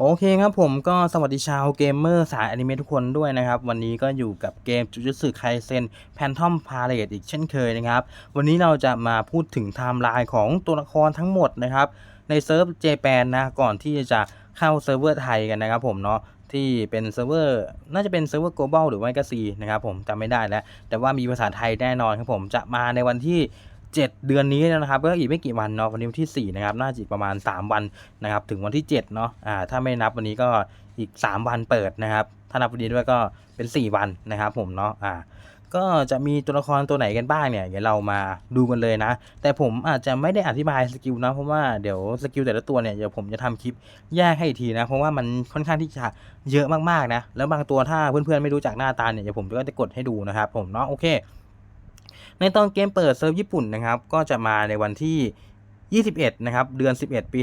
โอเคครับผมก็สวัสดีชาวเกมเมอร์สายอนิเมะทุกคนด้วยนะครับ วันนี้ก็อยู่กับเกมจุจุสึไคเซนแพนทอมพาเลตอีกเช่นเคยนะครับ วันนี้เราจะมาพูดถึงไทม์ไลน์ของตัวละครทั้งหมดนะครับ ในเซิร์ฟเจแปนนะ ก่อนที่จะเข้าเซิร์ฟเวอร์ไทยกันนะครับผมเนาะที่เป็นเซิร์ฟเวอร์น่าจะเป็นเซิร์ฟเวอร์ global หรือว่ก็ซีนะครับผมจำไม่ได้แล้ว แต่ว่ามีภาษาไทยแน่นอนครับผมจะมาในวันที่ 7 เดือนนี้นะครับก็อีกไม่กี่วันเนาะวันนี้วันที่ 4 นะครับ น่าจะประมาณ 3 วันนะครับ ถึงวันที่ 7 เนาะอ่าถ้าไม่นับวันนี้ก็อีก 3 วันเปิดนะครับ ถ้านับวันนี้ด้วยก็เป็น 4 วันนะครับ ผมเนาะอ่าก็จะมีตัวละครตัวไหนกันบ้างเนี่ยเดี๋ยวเรามาดูกันเลยนะ แต่ผมอาจจะไม่ได้อธิบายสกิลนะเพราะว่าเดี๋ยวสกิลแต่ละตัวเนี่ยเดี๋ยวผมจะทำคลิปแยกให้อีกทีนะ เพราะว่ามันค่อนข้างที่จะเยอะมากๆนะ แล้วบางตัวถ้าเพื่อนๆไม่รู้จักหน้าตาเนี่ยเดี๋ยวผมก็จะกดให้ดูนะครับผมเนาะโอเค ในตอนเกมเปิดเซิร์ฟญี่ปุ่นนะครับก็จะมาในวันที่ 21 นะครับ เดือน 11 ปี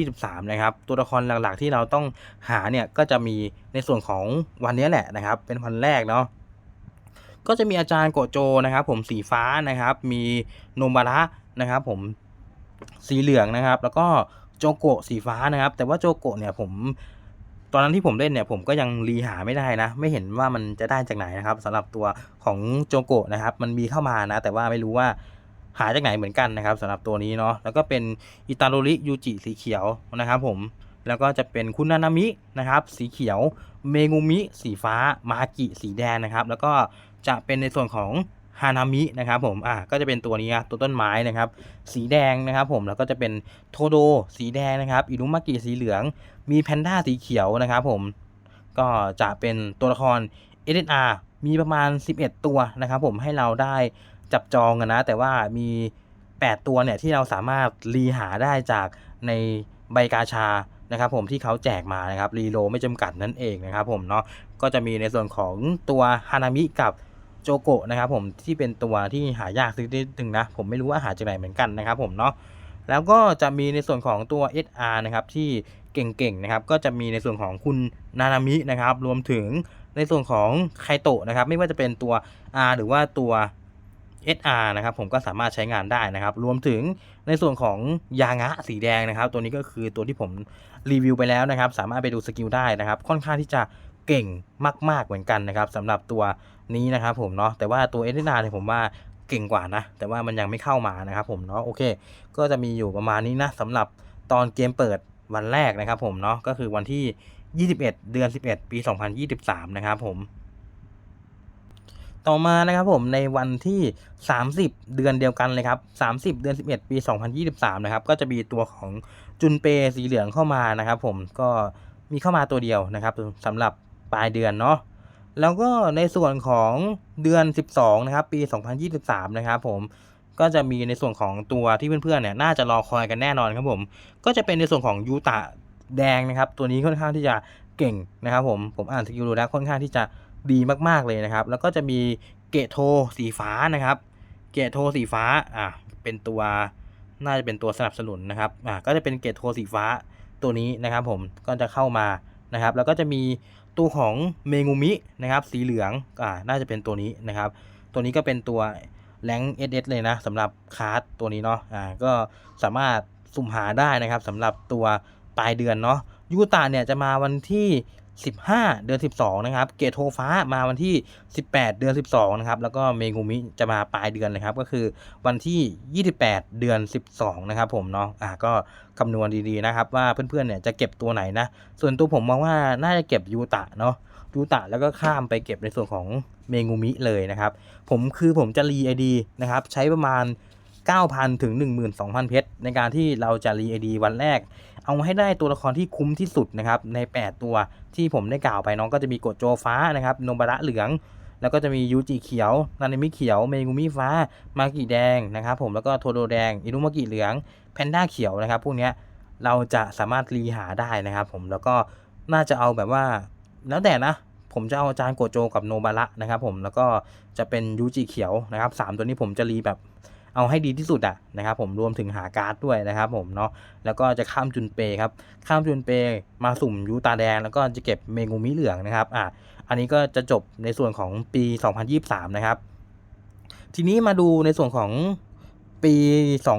2023 นะครับ ตัวละครหลักๆที่เราต้องหาเนี่ยก็จะมีในส่วนของวันนี้แหละนะครับ เป็นวันแรกเนาะก็จะมีอาจารย์โกโจนะครับ ผมสีฟ้านะครับ มีโนบาระนะครับ ผมสีเหลืองนะครับ แล้วก็โจโกะสีฟ้านะครับ แต่ว่าโจโกะเนี่ยผม ตอนนั้นที่ผมเล่นเนี่ยผมก็ยังรีหาไม่ได้นะ ไม่เห็นว่ามันจะได้จากไหนนะครับสำหรับตัวของโจโกะนะครับ มันมีเข้ามานะ แต่ว่าไม่รู้ว่าหาจากไหนเหมือนกันนะครับสำหรับตัวนี้เนาะแล้วก็เป็นอิตาโรริยูจิสีเขียวนะครับผมแล้วก็จะเป็นคุณนานามินะครับ สีเขียวเมงูมิ สีฟ้ามากิสีแดงนะครับ แล้วก็จะเป็นในส่วนของฮานามินะครับผม อะก็จะเป็นตัวนี้นะตัวต้นไม้นะครับ สีแดงนะครับผม แล้วก็จะเป็นโทโดสีแดงนะครับ อิรุมากิสีเหลือง มีแพนด้าสีเขียวนะครับผม ก็จะเป็นตัวละคร SNR มีประมาณ 11 ตัวนะครับผมให้เราได้จับจองกันนะ แต่ว่ามี 8 ตัวเนี่ยที่เราสามารถรีหาได้จากในใบกาชานะครับผมที่เขาแจกมานะครับรีโลไม่จำกัดนั่นเองนะครับผมเนาะก็จะมีในส่วนของตัวฮานามิกับโจโกะนะครับผมที่เป็นตัวที่หายากสักนิดนึงนะ ผมไม่รู้ว่าหาจากไหนเหมือนกันนะครับผมเนาะแล้วก็จะมีในส่วนของตัว SR นะครับที่ เก่งๆนะครับก็จะมีในส่วนของคุณนานามินะครับรวมถึงในส่วนของไคโตะนะครับไม่ว่าจะเป็นตัว R หรือว่าตัว SR นะครับผมก็สามารถใช้งานได้นะครับ รวมถึงในส่วนของยางะสีแดงนะครับ ตัวนี้ก็คือตัวที่ผมรีวิวไปแล้วนะครับ สามารถไปดูสกิลได้นะครับ ค่อนข้างที่จะเก่งมาก ๆเหมือนกันนะครับสำหรับตัวนี้นะครับผมเนาะแต่ว่าตัว SR เนี่ยผมว่าเก่งกว่านะ แต่ว่ามันยังไม่เข้ามานะครับผมเนาะโอเค ก็จะมีอยู่ประมาณนี้นะสำหรับตอนเกมเปิด วันแรกนะครับผมเนาะก็คือวันที่ 21 เดือน 11 ปี 2023 นะครับผม ต่อมานะครับผมในวันที่ 30 เดือนเดียวกันเลยครับ 30 เดือน 11 ปี 2023 นะครับ ก็จะมีตัวของจุนเปสีเหลืองเข้ามานะครับผมก็มีเข้ามาตัวเดียวนะครับสำหรับปลายเดือนเนาะแล้วก็ในส่วนของเดือน 12 นะครับ ปี 2023 นะครับผม ก็จะมีในส่วนของตัวที่เพื่อนๆเนี่ยน่าจะรอคอยกันแน่นอนครับผม ก็จะเป็นในส่วนของยูตะแดงนะครับตัวนี้ค่อนข้างที่จะเก่งนะครับผมผมอ่านสกิลดูแล้วค่อนข้างที่จะดีมากๆเลยนะครับ แล้วก็จะมีเกตโทสีฟ้านะครับ เกตโทสีฟ้าอะเป็นตัวน่าจะเป็นตัวสนับสนุนนะครับอะก็จะเป็นเกตโทสีฟ้าตัวนี้นะครับ ผมก็จะเข้ามานะครับ แล้วก็จะมีตัวของเมงูมินะครับ สีเหลืองอ่าน่าจะเป็นตัวนี้นะครับ ตัวนี้ก็เป็นตัว แรงเอสเลยนะสำหรับคาร์ดตัวนี้เนาะอ่าก็สามารถสุ่มหาได้นะครับสำหรับตัวปลายเดือนเนาะยูตาเนี่ยจะมาวันที่ 15 เดือน 12 นะครับ เกตโทฟ้ามาวันที่ 18 เดือน 12 นะครับ แล้วก็เมงูมิจะมาปลายเดือนเลยครับ ก็คือวันที่ 28 เดือน 12 นะครับผมเนาะ อ่าก็คำนวณดีๆนะครับ ว่าเพื่อนๆ เนี่ยจะเก็บตัวไหนนะ ส่วนตัวผมมองว่าน่าจะเก็บยูตะเนาะ ยูตะแล้วก็ข้ามไปเก็บในส่วนของเมงูมิเลยนะครับ ผมคือผมจะรีไอดีนะครับ ใช้ประมาณ 9,000 ถึง 12,000 เพชร ในการที่เราจะรีไอดีวันแรก เอาให้ได้ตัวละครที่คุ้มที่สุดนะครับใน 8 ตัวที่ผมได้กล่าวไปน้องก็จะมีกดโจฟ้านะครับโนบาระเหลือง แล้วก็จะมียูจิเขียว นานิมิเขียว เมกุมิฟ้า มากิแดงนะครับผมแล้วก็โทโดแดง อินุมากิเหลือง แพนด้าเขียวนะครับพวกนี้เราจะสามารถรีหาได้นะครับผมแล้วก็น่าจะเอาแบบว่าแล้วแต่นะผมจะเอาอาจารย์โกโจกับโนบาระนะครับผมแล้วก็จะเป็นยูจิเขียวนะครับสามตัวนี้ผมจะรีแบบ เอาให้ดีที่สุดอะนะครับผมรวมถึงหาการ์ดด้วยนะครับผมเนาะแล้วก็จะข้ามจุนเปครับข้ามจุนเปมาสุ่มยูตาแดง แล้วก็จะเก็บเมงูมิเหลืองนะครับอะอันนี้ก็จะจบในส่วนของปี 2023 นะครับ ทีนี้มาดูในส่วนของปี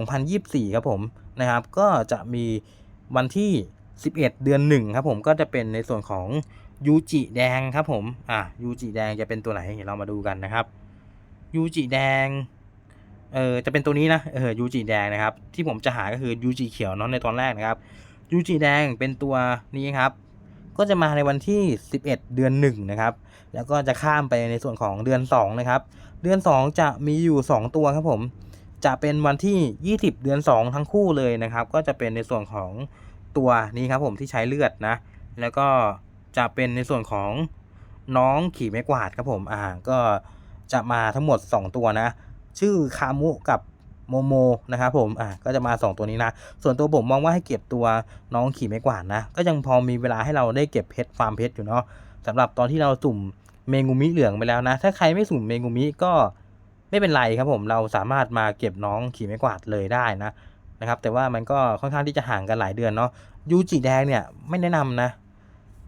2024 ครับผมนะครับ ก็จะมีวันที่ 11 เดือน1ครับผมก็จะเป็นในส่วนของยูจิแดงครับผม อะยูจิแดงจะเป็นตัวไหนเดี๋ยวเรามาดูกันนะครับยูจิแดง เออจะเป็นตัวนี้นะเออยูจิแดงนะครับ ที่ผมจะหาก็คือยูจิเขียวเนาะในตอนแรกนะครับยูจิแดงเป็นตัวนี้ครับ ก็จะมาในวันที่ 11 เดือน1นะครับ แล้วก็จะข้ามไปในส่วนของเดือน2นะครับ เดือน 2 จะมีอยู่ 2 ตัวครับผม จะเป็นวันที่ 20 เดือน 2 ทั้งคู่เลยนะครับ ก็จะเป็นในส่วนของตัวนี้ครับผมที่ใช้เลือดนะ แล้วก็จะเป็นในส่วนของน้องขี่ไม้กวาดครับผม อ่า ก็จะมาทั้งหมด 2 ตัวนะ ชื่อคามุกับโมโมนะครับผม อ่าก็จะมา 2 ตัวนี้นะ ส่วนตัวผมมองว่าให้เก็บตัวน้องขี่ไม้กวาดนะ ก็ยังพอมีเวลาให้เราได้เก็บเพชรฟาร์มเพชรอยู่เนาะสำหรับตอนที่เราสุ่มเมงูมิเหลืองไปแล้วนะ ถ้าใครไม่สุ่มเมงูมิก็ไม่เป็นไรครับผม เราสามารถมาเก็บน้องขี่ไม้กวาดเลยได้นะนะครับ แต่ว่ามันก็ค่อนข้างที่จะห่างกันหลายเดือนเนาะ ยูจิแดงเนี่ยไม่แนะนำนะ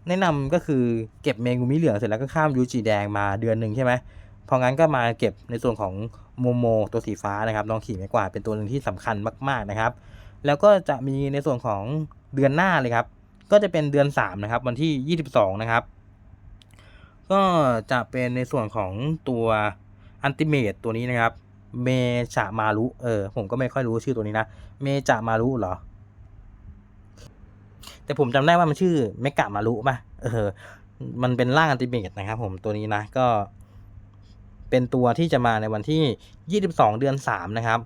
แนะนำก็คือเก็บเมงูมิเหลืองเสร็จแล้วก็ข้ามยูจิแดงมาเดือนหนึ่งใช่ไหมพองั้นก็มาเก็บในส่วนของโมโมตัวสีฟ้านะครับน้องขี่ไม้กวาดเป็นตัวหนึ่งที่สำคัญมาก ๆนะครับ แล้วก็จะมีในส่วนของเดือนหน้าเลยครับ ก็จะเป็นเดือน3นะครับวันที่ 22 นะครับ ก็จะเป็นในส่วนของตัวอันติเมตตัวนี้นะครับเมจามารุเออผมก็ไม่ค่อยรู้ชื่อตัวนี้นะเมจามารุเหรอ แต่ผมจำได้ว่ามันชื่อเมกะมารุป่ะเออมันเป็นร่างอันติเมตนะครับผมตัวนี้นะก็ เป็นตัวที่จะมาในวันที่ 22 เดือน 3 นะครับ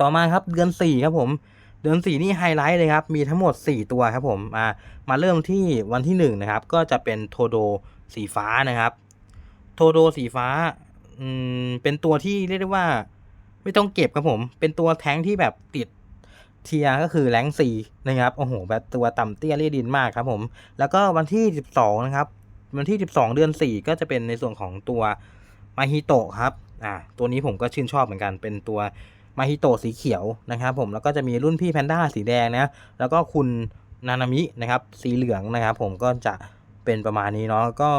ต่อมาครับเดือน 4 ครับผม เดือน 4 นี่ไฮไลท์เลยครับ มีทั้งหมด 4 ตัวครับผมมามาเริ่มที่วันที่ 1 นะครับ ก็จะเป็นโทโดสีฟ้านะครับ โทโดสีฟ้าอืมเป็นตัวที่เรียกได้ว่า ไม่ต้องเก็บครับผม เป็นตัวแท้งที่แบบติดเทียก็คือแรงสีนะครับโอ้โหแบบตัวต่ำเตี้ยเรียดินมากครับผม แล้วก็วันที่ 12 นะครับ วันที่ 12 เดือน 4 ก็จะเป็นในส่วนของตัว มาฮิโตะครับอ่าตัวนี้ผมก็ชื่นชอบเหมือนกันเป็นตัวมาฮิโตะสีเขียวนะครับผมแล้วก็จะมีรุ่นพี่แพนด้าสีแดงนะแล้วก็คุณนานามินะครับสีเหลืองนะครับผมก็จะเป็นประมาณนี้เนาะก็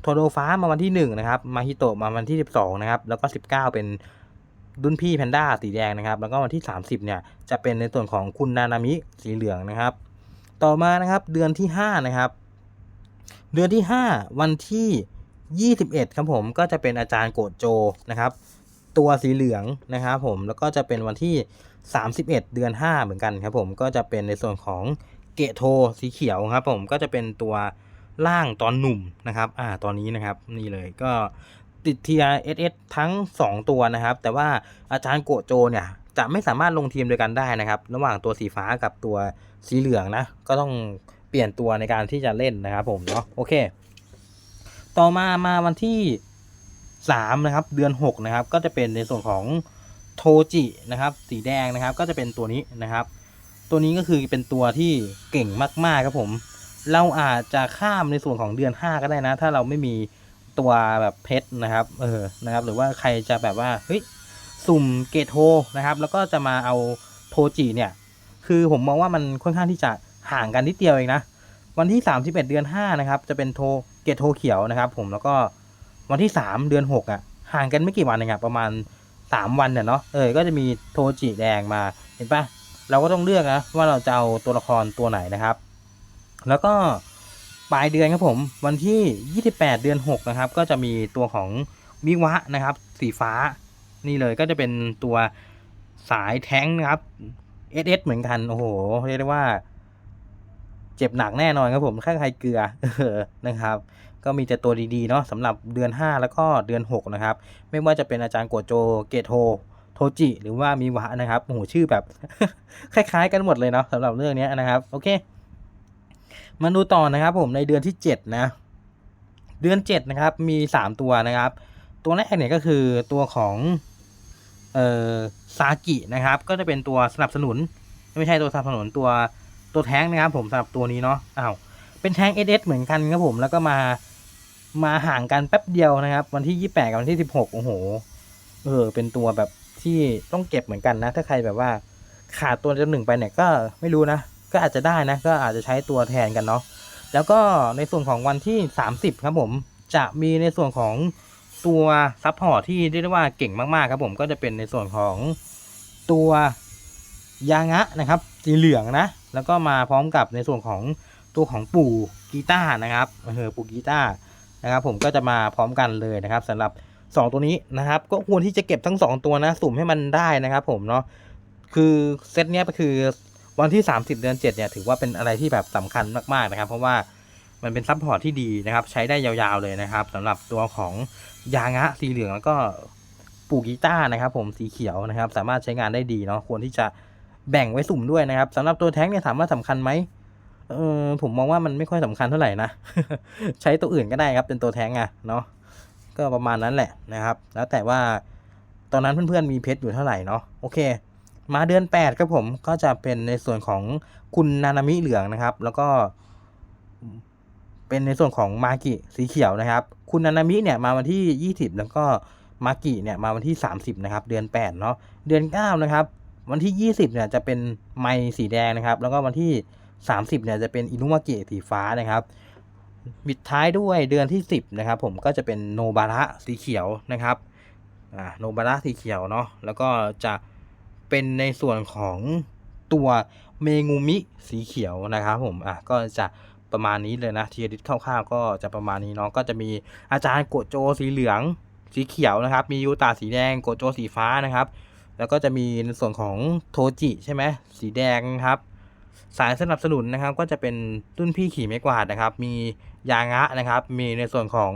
โทโดฟ้ามาวันที่1นะครับมาฮิโตะมาวันที่ 12นะครับแล้วก็ 19 เป็นรุ่นพี่แพนด้าสีแดงนะครับแล้วก็วันที่ 30เนี่ยจะเป็นในส่วนของคุณนานามิสีเหลืองนะครับ ต่อมานะครับเดือนที่5นะครับเดือนที่ 5 วันที่ 21 ครับผมก็จะเป็นอาจารย์โกโจนะครับ ตัวสีเหลืองนะครับผมแล้วก็จะเป็นวันที่ 31 เดือน 5 เหมือนกันครับผมก็จะเป็นในส่วนของเกโทสีเขียวครับผมก็จะเป็นตัวล่างตอนหนุ่มนะครับอ่าตอนนี้นะครับนี่เลยก็ติดเทียเอสทั้ง 2 ตัวนะครับ แต่ว่าอาจารย์โกโจเนี่ยจะไม่สามารถลงทีมด้วยกันได้นะครับ ระหว่างตัวสีฟ้ากับตัวสีเหลืองนะ ก็ต้องเปลี่ยนตัวในการที่จะเล่นนะครับผมเนาะโอเค ต่อมามาวันที่3นะครับเดือน6นะครับก็จะเป็นในส่วนของโทจินะครับสีแดงนะครับก็จะเป็นตัวนี้นะครับ ตัวนี้ก็คือเป็นตัวที่เก่งมากๆครับผม เราอาจจะข้ามในส่วนของเดือน 5 ก็ได้นะ ถ้าเราไม่มีตัวแบบเพชรนะครับเออนะครับ หรือว่าใครจะแบบว่าเฮ้ยสุ่มเกตโทนะครับ แล้วก็จะมาเอาโทจิเนี่ยคือผมมองว่ามันค่อนข้างที่จะห่างกันนิดเดียวเองนะ วันที่ 31 เดือน 5 นะครับ จะเป็นโท เกตโทเขียวนะครับ ผมแล้วก็วันที่ 3 เดือน 6 อะ ห่างกันไม่กี่วันเองอะประมาณ 3 วันเนี่ยเนาะเออก็จะมีโทจิแดงมาเห็นปะเราก็ต้องเลือกนะว่าเราจะเอาตัวละครตัวไหนนะครับ แล้วก็ปลายเดือนครับผมวันที่ 28 เดือน 6 นะครับ ก็จะมีตัวของวิวะนะครับ สีฟ้านี่เลยก็จะเป็นตัวสายแท้งนะครับ SS เหมือนกัน โอ้โห เรียกได้ว่า เจ็บหนักแน่นอนครับผมค่าใครเกลือนะครับ ก็มีแต่ตัวดีๆเนาะสำหรับเดือน 5 แล้วก็เดือน 6 นะครับ ไม่ว่าจะเป็นอาจารย์โกโจเกโทโทจิ หรือว่ามีวะนะครับโอ้โหชื่อแบบ คล้ายๆกันหมดเลยเนาะสำหรับเรื่องนี้นะครับ โอเค มาดูต่อนะครับผมในเดือนที่ 7 นะ เดือน 7 นะครับ มี 3 ตัวนะครับ ตัวแรกเนี่ยก็คือตัวของเอ่อซากินะครับ ก็จะเป็นตัวสนับสนุน ไม่ใช่ตัวสนับสนุนตัว ตัวแท้งนะครับผมสำหรับตัวนี้เนาะอ้าวเป็นแท้ง SS เหมือนกันครับผมแล้วก็มามาห่างกันแป๊บเดียวนะครับ วันที่ 28 กับวันที่ 16 โอ้โห เออ เป็นตัวแบบที่ต้องเก็บเหมือนกันนะ ถ้าใครแบบว่าขาดตัวจำหนึ่งไปเนี่ยก็ไม่รู้นะ ก็อาจจะได้นะ ก็อาจจะใช้ตัวแทนกันเนาะ แล้วก็ในส่วนของวันที่ 30 ครับผม จะมีในส่วนของตัวซัพพอร์ตที่เรียกได้ว่าเก่งมากๆครับผม ก็จะเป็นในส่วนของตัวยางะนะครับ สีเหลืองนะแล้วก็มาพร้อมกับในส่วนของตัวของปู่กีตาร์นะครับเออปู่กีตาร์นะครับ ผมก็จะมาพร้อมกันเลยนะครับสำหรับ 2 ตัวนี้นะครับ ก็ควรที่จะเก็บทั้ง 2 ตัวนะสุ่มให้มันได้นะครับ ผมเนาะคือเซตเนี้ยก็คือวันที่ 30 เดือน 7 เนี่ยถือว่าเป็นอะไรที่แบบสำคัญมากๆนะครับ เพราะว่ามันเป็นซัพพอร์ตที่ดีนะครับ ใช้ได้ยาวๆเลยนะครับสำหรับตัวของยางะสีเหลืองแล้วก็ปูกีตาร์นะครับ ผมสีเขียวนะครับ สามารถใช้งานได้ดีเนาะควรที่จะ แบ่งไว้สุ่มด้วยนะครับสำหรับตัวแท้งเนี่ยถามว่าสำคัญไหมเออผมมองว่ามันไม่ค่อยสำคัญเท่าไหร่นะ ใช้ตัวอื่นก็ได้ครับเป็นตัวแท้งอะเนาะก็ประมาณนั้นแหละนะครับ แล้วแต่ว่าตอนนั้นเพื่อนๆมีเพชรอยู่เท่าไหร่เนาะโอเค มาเดือน8ครับผมก็จะเป็นในส่วนของคุณนานามิเหลืองนะครับ แล้วก็ เป็นในส่วนของมากิสีเขียวนะครับ คุณนานามิเนี่ยมาวันที่ 20 แล้วก็มากิเนี่ยมาวันที่ 30นะครับเดือน8เนาะเดือน9นะครับ วันที่ 20เนี่ยจะเป็นไมสีแดงนะครับ แล้วก็วันที่ 30เนี่ยจะเป็นอินุมากิสีฟ้านะครับปิดท้ายด้วยเดือนที่ 10นะครับผมก็จะเป็นโนบาระสีเขียวนะครับอ่าโนบาระสีเขียวเนาะแล้วก็จะเป็นในส่วนของตัวเมงูมิสีเขียวนะครับผมอะก็จะประมาณนี้เลยนะทีดิตคร่าวๆก็จะประมาณนี้เนาะก็จะมีอาจารย์โกโจสีเหลืองสีเขียวนะครับ มียูตาสีแดงโกโจสีฟ้านะครับ แล้วก็จะมีในส่วนของโทจิใช่ไหมสีแดงครับ สายสนับสนุนนะครับก็จะเป็นรุ่นพี่ขี่ไม้กวาดนะครับ มียางะนะครับ มีในส่วนของ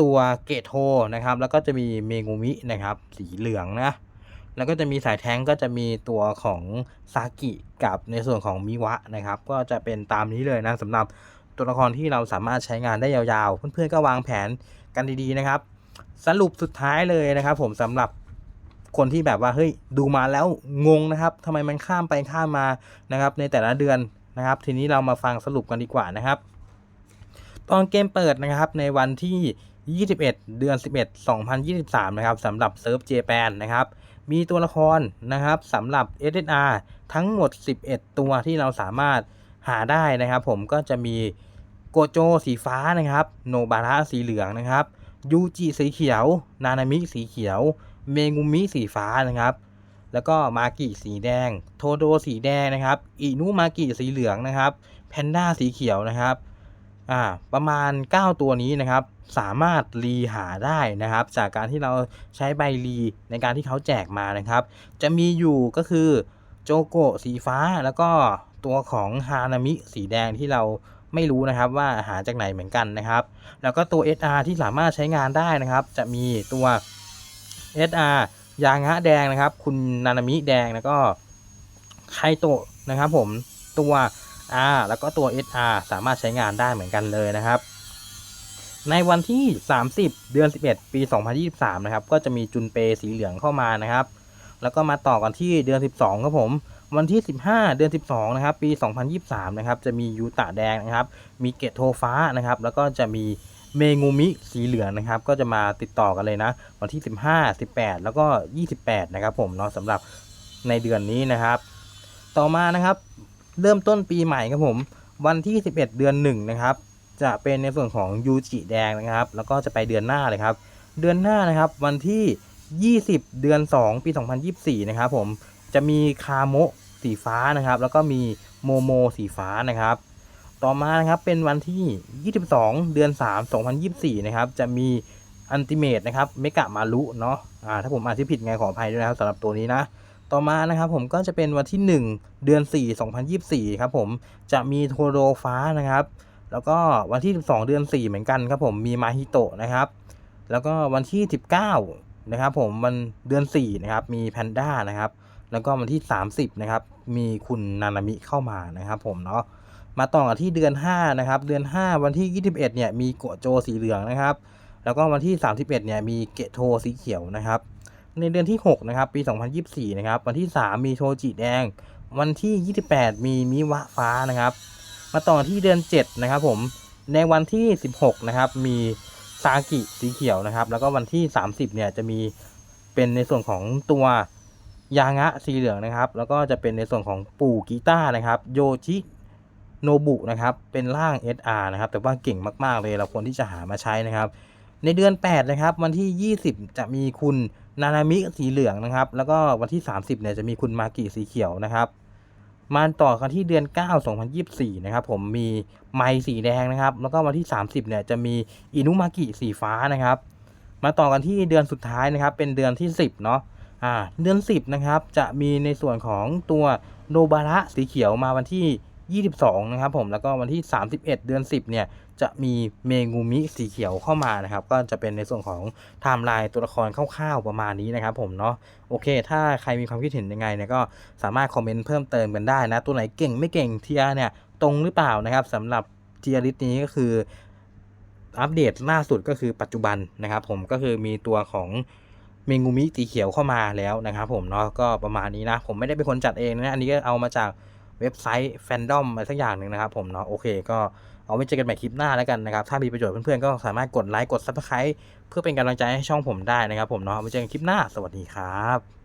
ตัวเกตโทนะครับ แล้วก็จะมีเมงูมินะครับ สีเหลืองนะ แล้วก็จะมีสายแท้งก็จะมีตัวของซากิกับในส่วนของมิวะนะครับ ก็จะเป็นตามนี้เลยนะสำหรับตัวละครที่เราสามารถใช้งานได้ยาวๆ เพื่อนๆก็วางแผนกันดีๆนะครับ สรุปสุดท้ายเลยนะครับ ผมสำหรับ คนที่แบบว่าเฮ้ยดูมาแล้วงงนะครับทำไมมันข้ามไปข้ามมานะครับ ในแต่ละเดือนนะครับ ทีนี้เรามาฟังสรุปกันดีกว่านะครับตอนเกมเปิดนะครับในวันที่ 21 เดือน 11 2023 นะครับสำหรับเซิร์ฟเจแปนนะครับ มีตัวละครนะครับสำหรับ SSR ทั้งหมด 11 ตัวที่เราสามารถหาได้นะครับ ผมก็จะมีโกโจสีฟ้านะครับ โนบาระสีเหลืองนะครับยูจิสีเขียว นานามิสีเขียว เมงุมิสีฟ้านะครับ แล้วก็มากิสีแดง โทโดสีแดงนะครับอินุมากิสีเหลืองนะครับ แพนด้าสีเขียวนะครับอ่าประมาณ 9 ตัวนี้นะครับ สามารถรีหาได้นะครับ จากการที่เราใช้ใบรีในการที่เขาแจกมานะครับ จะมีอยู่ก็คือโจโกสีฟ้าแล้วก็ตัวของฮานามิสีแดงที่เราไม่รู้นะครับว่าหาจากไหนเหมือนกันนะครับ แล้วก็ตัว SR ที่สามารถใช้งานได้นะครับ จะมีตัว SR ยางะแดงนะครับ คุณนานามิแดงแล้วก็ไคโตะนะครับผมตัว R แล้วก็ตัว SR สามารถใช้งานได้เหมือนกันเลยนะครับ ในวันที่ 30 เดือน 11 ปี 2023 นะครับ ก็จะมีจุนเปสีเหลืองเข้ามานะครับ แล้วก็มาต่อกันที่เดือน 12 ครับผม วันที่ 15 เดือน 12 นะครับ ปี 2023 นะครับ จะมียูตะแดงนะครับ มีเกตโทฟ้านะครับ แล้วก็จะมี เมงูมิสีเหลืองนะครับ ก็จะมาติดต่อกันเลยนะ วันที่ 15 18 แล้วก็ 28 นะครับผมเนาะสำหรับในเดือนนี้นะครับ ต่อมานะครับ เริ่มต้นปีใหม่ครับผม วันที่ 11 เดือน1นะครับจะเป็นในส่วนของยูจิแดงนะครับ แล้วก็จะไปเดือนหน้าเลยครับ เดือนหน้านะครับ วันที่ 20 เดือน 2 ปี 2024 นะครับ ผมจะมีคาโมะสีฟ้านะครับ แล้วก็มีโมโมสีฟ้านะครับ ต่อมานะครับเป็นวันที่ 22 เดือน 3 2024 นะครับ จะมีอันติเมตนะครับเมกะมารุเนาะอ่าถ้าผมอ่านที่ผิดไงขออภัยด้วยนะครับสำหรับตัวนี้นะ ต่อมานะครับผมก็จะเป็นวันที่ 1 เดือน 4 2024 ครับผมจะมีโทโรฟ้านะครับ แล้วก็วันที่ 12 เดือน 4 เหมือนกันครับผมมีมาฮิโตะนะครับ แล้วก็วันที่ 19 นะครับผมวันเดือน 4 นะครับ มีแพนด้านะครับ แล้วก็วันที่ 30 นะครับ มีคุณนานามิเข้ามานะครับผมเนาะ มาต่อกันที่เดือน 5 นะครับ เดือน 5 วันที่ 21 เนี่ย มีโกโจสีเหลืองนะครับ แล้วก็วันที่ 31 เนี่ย มีเกโทสีเขียวนะครับ ในเดือนที่ 6 นะครับ ปี 2024 นะครับ วันที่ 3 มีโทจิแดง วันที่ 28 มีมิวะฟ้านะครับ มาต่อที่เดือน 7 นะครับผม ในวันที่ 16 นะครับ มีซากิสีเขียวนะครับ แล้วก็วันที่ 30 เนี่ย จะมีเป็นในส่วนของตัวยางะสีเหลืองนะครับ แล้วก็จะเป็นในส่วนของปู่กีตาร์นะครับ โยชิ โนบุนะครับเป็นร่าง SR นะครับแต่ว่าเก่งมากๆเลยเราควรที่จะหามาใช้นะครับในเดือน 8 นะครับ วันที่ 20 จะมีคุณนานามิสีเหลืองนะครับ แล้วก็วันที่ 30 เนี่ยจะมีคุณมากิสีเขียวนะครับมาต่อกันที่เดือน 9 2024 นะครับ ผมมีไมค์สีแดงนะครับ แล้วก็วันที่ 30 เนี่ยจะมีอินุมากิสีฟ้านะครับ มาต่อกันที่เดือนสุดท้ายนะครับ เป็นเดือนที่ 10 เนาะอ่าเดือน 10 นะครับ จะมีในส่วนของตัวโนบาระสีเขียวมาวันที่ 22 นะครับผมแล้วก็วันที่ 31 เดือน 10 เนี่ย จะมีเมงูมิสีเขียวเข้ามานะครับ ก็จะเป็นในส่วนของไทม์ไลน์ตัวละครคร่าวๆประมาณนี้นะครับผมเนาะโอเค ถ้าใครมีความคิดเห็นยังไงเนี่ยก็สามารถคอมเมนต์เพิ่มเติมกันได้นะ ตัวไหนเก่งไม่เก่งเทียเนี่ยตรงหรือเปล่านะครับสำหรับเทียร์ลิสนี้ก็คืออัปเดตล่าสุดก็คือปัจจุบันนะครับ ผมก็คือมีตัวของเมงูมิสีเขียวเข้ามาแล้วนะครับ ผมเนาะก็ประมาณนี้นะ ผมไม่ได้เป็นคนจัดเองนะอันนี้ก็เอามาจาก เว็บไซต์แฟนดอมอะไรสักอย่างหนึ่งนะครับผมเนาะโอเคก็เอาไว้เจอกันใหม่คลิปหน้าแล้วกันนะครับ ถ้ามีประโยชน์เพื่อนๆก็สามารถกดไลค์กดซับสไครต์เพื่อเป็นกำลังใจให้ช่องผมได้นะครับผมเนาะไว้เจอกันคลิปหน้าสวัสดีครับ